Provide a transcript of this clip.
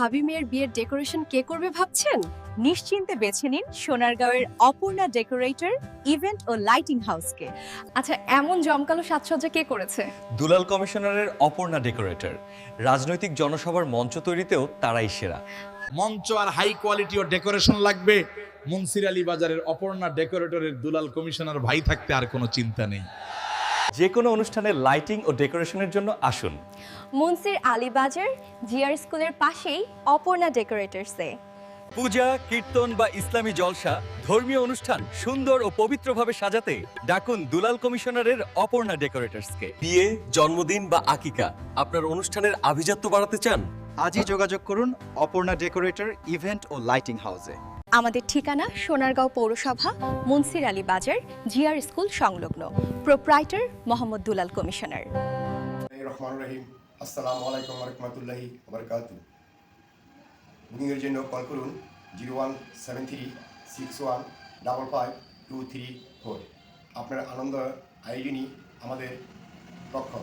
ভাবি মেয়ের বিয়ের ডেকোরেশন কে করবে ভাবছেন? নিশ্চিন্তে বেছে নিন সোনারগাঁওয়ের অপর্ণা ডেকোরেটর ইভেন্ট ও লাইটিং হাউসকে আচ্ছা এমন জমকালো সাজসজ্জা কে করেছে? দুলাল কমিশনারের অপর্ণা ডেকোরেটর রাজনৈতিক জনসভার মঞ্চ তৈরিতেও তারাই সেরা। মঞ্চ আর হাই কোয়ালিটি ও ডেকোরেশন লাগবে। মুন্সির আলী বাজারের অপর্ণা ডেকোরেটরের দুলাল কমিশনার ভাই থাকতে আর কোনো চিন্তা নেই। যে কোনো অনুষ্ঠানের লাইটিং ও ডেকোরেশনের জন্য আসুন। মুন্সির আলীবাজার জিআর স্কুলের পাশেই অপর্ণা ডেকোরেটরসে পূজা কীর্তন বা ইসলামী জলসা ধর্মীয় অনুষ্ঠান সুন্দর ও পবিত্রভাবে সাজাতে ডাকুন দুলাল কমিশনারের অপর্ণা ডেকোরেটরসকে বিয়ে জন্মদিন বা আকিকা আপনার অনুষ্ঠানের আভিজাত্য বাড়াতে চান? আজই যোগাযোগ করুন অপর্ণা ডেকোরেটর ইভেন্ট ও লাইটিং হাউসে আমাদের ঠিকানা সোনারগাঁও পৌরসভা, মুন্সির আলী বাজার, জিআর স্কুল সংলগ্ন। Proprietor Mohammad Dulal commissioner. Rahman Rahim. আসসালামু আলাইকুম রহমতুল্লাহি বারকাতু বুকিংয়ের জন্য কল করুন zero one seven three six one double five two three four. আপনার আনন্দ আয়োজনই আমাদের লক্ষ্য